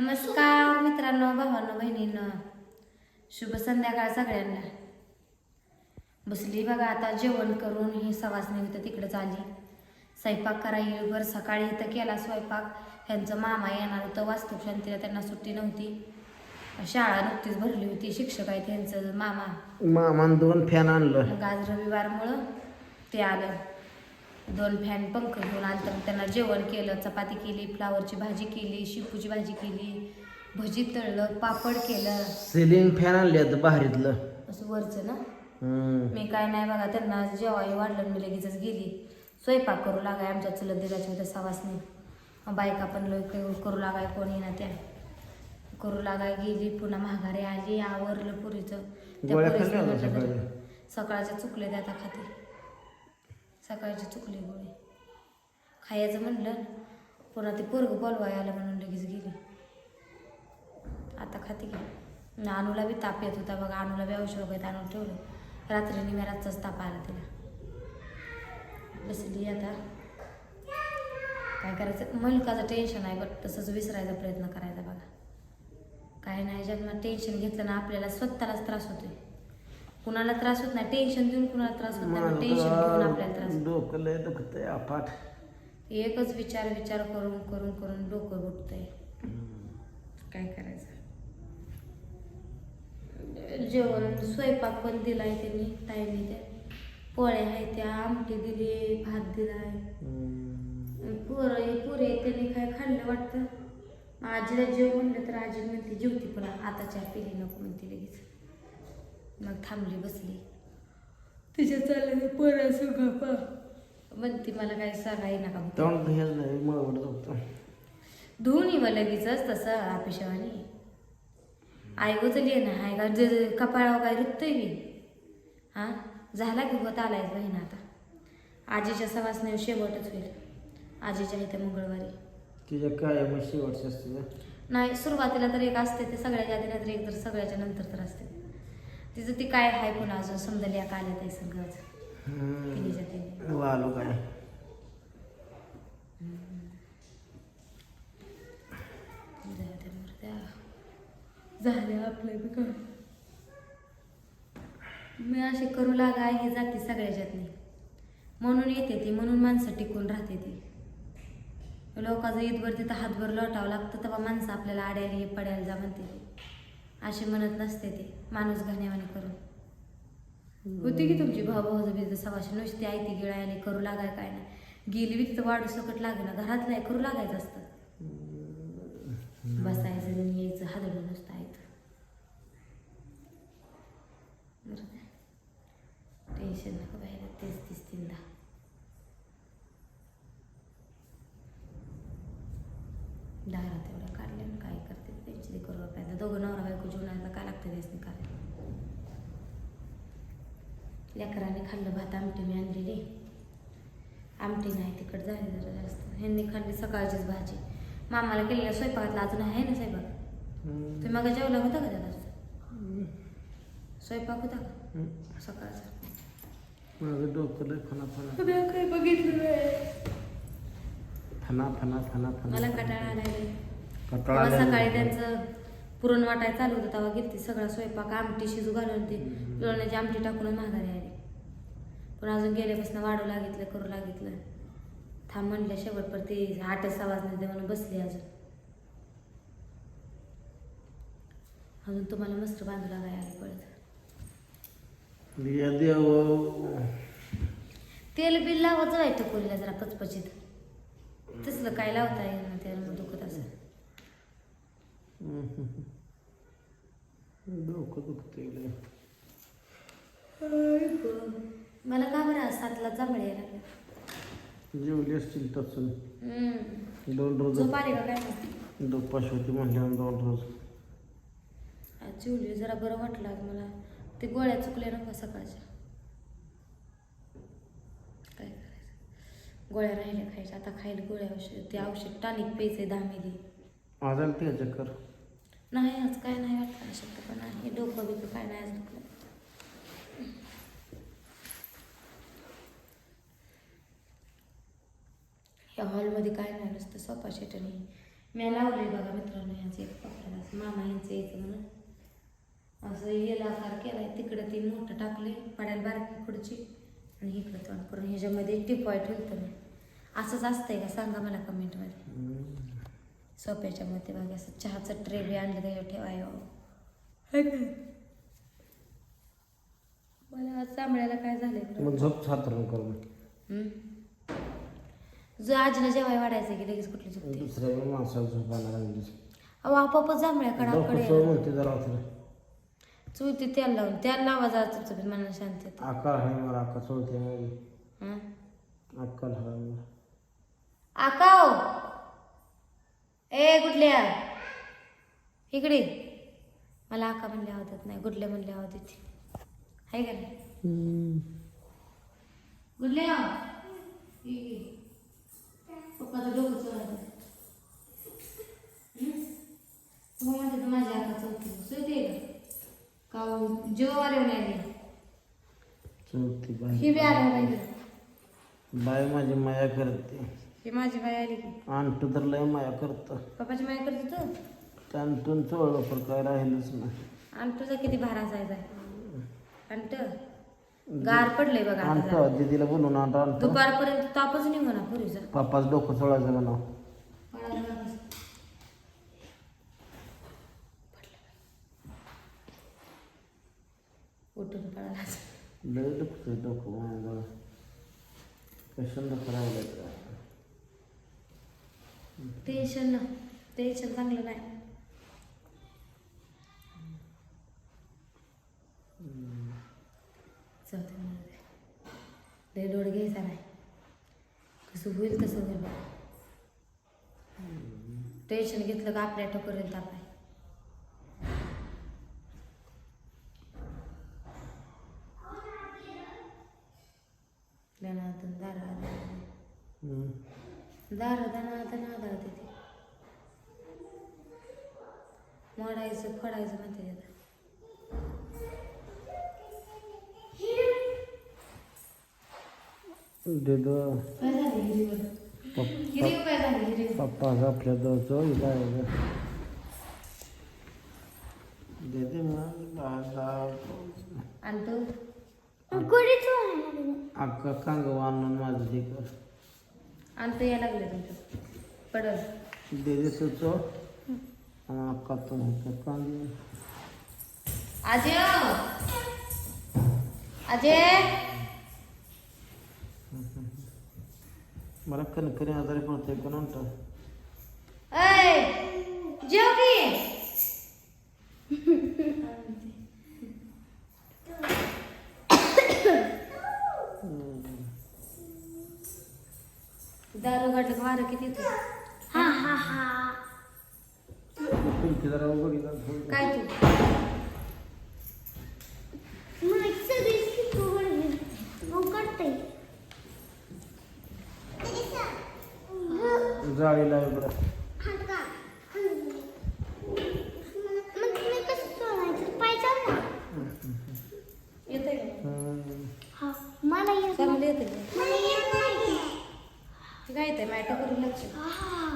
नमस्कार मित्रांनो भावांनो बहिणींनो. शुभ संध्याकाळ सगळ्यांना. बसली बघा आता जेवण करून ही सवासणी इथं तिकडे आली स्वयंपाक करायला सकाळी इथं केला स्वयंपाक. ह्यांचं मामा येणार होतं वास्तुशांतीला त्यांना सुट्टी नव्हती. शाळा नुकतीच भरली होती शिक्षक आहेत त्यांचं मामा. मामान दोन फॅन आणलं. मग आज रविवारमुळं ते आलं. दोन फॅन पंख घेऊन आलं तर त्यांना जेवण केलं चपाती केली फ्लावरची भाजी केली शिपूची भाजी केली भजी तळलं पापड केलं. सिलिंग फॅन आणले आता बाहेरीतलं. असं वरचं ना. मी काय नाही बघा त्यांना जेवाय वाढलं मी लगेचच गेली. स्वयंपाक करू लागाय आमच्या चुलत दिराच्या सवासनी बायका पण करू लागाय कोणी ना त्या. करू लागाय गेली पुन्हा महागारी आली आवरलं पुरीचं. त्या गोळ्या पुरीचं खाल्ल्या म्हटलं होत्या तरी- सकाळी? सकाळचे चुकले त्या आता खाते. सकाळची चुकली गोळी. खायचं म्हणलं पुन्हा ते पोरग बोलवाय आलं म्हणून लगेच गेली. आता खाते की. अनुला बी ताप येत होता बघा अनुला बी औषध घेत आणून ठेवलं. रात्री निम्या रातचाच ताप आला तिला. बसली आता. काय करायचं? मलकाचं टेन्शन आहे बट तसंच विसरायचा प्रयत्न करायचा बघा. काय नाही जन्मात टेन्शन घेतलं ना आपल्याला स्वतःलाच त्रास होतोय. कुणाला त्रास होत नाही. टेन्शन देऊन कुणाला त्रास होत नाही टेन्शन घेऊन आपल्याला त्रास डोकं लय दुखतंय अफाट एकच विचार विचार करून करून करून डोकं दुखतंय. काय करायचं? जेवण स्वयंपाक पण दिलाय त्यांनी ताईने त्या. पोळ्या आहेत त्या आमटी दिली भात दिलाय. पोरं पुरे त्यांनी काय खाल्लं वाटतं? मग आजीला जेव म्हणलं तर आजी म्हणते जेवती पण आता चहा पिली नको म्हणते लगेच. मग थांबली बसली. तिच्या चालले पोरं सुगा म्हणते मला काही सांगाय नका. तोंड धुयच नाही मळवट दुखतं धुवून येवं लगेचच तसं आपिशावानी. आई उचली ना हाय का जे कपाळावर काय रुततंय मी. हां? झाला की होत आलाय बहीण आता. आजीच्या सवासने शेवटच होईल. आजीच्या इथे मंगळवारी. तिच्या काय मग शेवटची असते? नाही सुरुवातीला तर एक असते ते सगळ्याच्या आधी नाही तर एक तर सगळ्याच्या नंतर तर असते. तिचं ती काय आहे पुन्हा अजून समजल्या का आल्या संघाच हम्म. तिच्या तिने वालू काय जाऊ दे मरू द्या. झालं आपलं बी मी असे करू लागा हे जाते सगळ्याच्यातनी म्हणून येते ती म्हणून माणसं टिकून राहते ती. लोकांचं ईदवर तिथं हातभर लोटावं लागतं तेव्हा माणसं आपल्याला आड्याला हे पडायला जा म्हणते. ती असे म्हणत नसते ते माणूस घाण्यावाने करून. होती की तुमची भाऊ भाऊ बी सवाशी नुसती आई ती करू लागाय काय नाही. गेली बी तिथं वाढू सकट लागे ना घरातलं आहे करू लागायचं असतं. बसायचं आणि यायचं हादडून नुसतं आहे टेन्शन नका बाहेर तेच तीस तीनदा दारा तेवढ्या काढल्या आणि काय करते त्यांची ते करू पाहिजे दोघं नवरा बायको जीवनाला काय लागतं नाही काय लेकराने खाल्लं भात आमटी मी आणलेली. आमटी नाही तिकट झाली जरा जास्त. ह्यांनी खाल्ली सकाळचीच भाजी. मामाला केलेल्या स्वयंपाकातला अजून आहे ना स्वयंपाक. तुम्ही मग जेवला होता का त्याला? स्वयंपाक होता का. सकाळचा. माझं डोकं लय फना फना मी काय बघितलं फना फना फना फना मला कटाळा आलाय. सकाळी त्यांचं पुरण वाटाय चालू होतं तेव्हा घेतली सगळा स्वयंपाक आमटी शिजू घालून ते पिळण्याची आमटी टाकून माघारी आली. पण अजून गेल्यापासून वाढू लागितलं करू लागितलं. थांब म्हणल्या शेवट पर ते आठच आवाज नाही म्हणून बसली अजून. अजून तुम्हाला मस्त बांधू लागाय आली देव तेल बिल लावत जायचं कोरीला जरा पचपचित तसलं काय लावता येईल ना त्याला दुखत असं. डोकं दुखतंय. मला का बरं सातला यायला लागले? जेवली असतील टचून. दोन रोज झोप आली का काय? नाही दुपाश होती म्हणल्यावर दोन रोज. आज जेवली जरा बरं वाटलं आज मला. ते गोळ्या चुकल्या नको सकाळच्या. काय करायचं? गोळ्या राहिल्या खायच्या. आता खायला गोळ्या औषध ते औषध टानिक प्यायचे दहा मिली. आज आलं ते चक्कर नाही आज काय नाही वाटलं शक्य पण आहे डोकं बिकं काय नाही आज दुखलं हॉलमध्ये काय नाही नुसतं सोपा सेट आणि मी लावले बघा मित्रांनो ह्याच एक मामा यांचं यायचं म्हणून. असं येला आकार केलाय. तिकडं ती मोठं टाकले पडायला बारकी खुर्ची. आणि इकडं तोंड करून ह्याच्यामध्ये टिपॉय ठेवतं मी असंच असतंय का? सांगा मला कमेंटमध्ये सोप्याच्या मध्ये बघा असं चहाचं ट्रे बी आणलं त्याच्यावर ठेवाय मला आज चांबड्याला काय मग झोप कर मग. जो आजीला जेवाय वाढायचं की लगेच कुठली झोपते दुसऱ्या वेळी माणसाला झोप आणायला लागली. अहो आपोआपच जांभळ्या डोकं कडाकडे म्हणते जरा तुला चुलती तेल लावून तेल लावा जरा चुपचुपीत मनाला शांत येते. आहे मला हं? अक्कल मला. आकाव ए गुडल्या. इकडे मला आका म्हणल्या आवडत नाही गुडल्या म्हणल्या आवडत आहे का नाही? गुडल्या. पप्पाचं डोकं चोळायचं हो म्हणते तर माझी आका चौथी का जेव्हा आली. ही बी बाई आलं पाहिजे बाई माझी माया करते. ही माझी बाई आली की. आणतो तर लय माया करतं. पप्पाची माय करते तू? त्यानंतून चोळलं पण काय राहिलंच नाही. आणि तुझा किती भार असायचा अंट गार पडलंय बघा आता आणतो. दीदीला बोलून आणतो आणतो दुपारपर्यंत तापच निघू ना पुरीचा पप्पाच डोकं चोळायचं का नाव उठून पडायला लय दुखतंय डोकं माझं कशाला करायला का टेन्शन ना टेन्शन चांगलं नाही. जाऊ मला लय घ्यायचा नाही. कसं होईल तसं होईल टेन्शन घेतलं का आपल्या टोकरेल ताप आहे दनादन दारा हम्म. दारा दनादन आदळते ते मोडायचं फोडायचं म्हणते त्याला देदो काय झालं हिरीवर पप- हिरीव काय झालं हिरीव पप्पा आपल्या दवचो काय देते मग दादा आणि तो अक्का कांग आणून माझं ते कर आणि तो यायला लागले तुमचं पडल. देते सुचो आणि अक्का तो कांदे अजय अजय मला कणकणी आजारी पडते कोण म्हणतो? ऐ जेव की. दारू गाठलं वारं किती येतो. काय तू? जाळी लाव बरं येतंय का हम्म. मला येत चांगलं येतंय का? मला येत नाही काय येतंय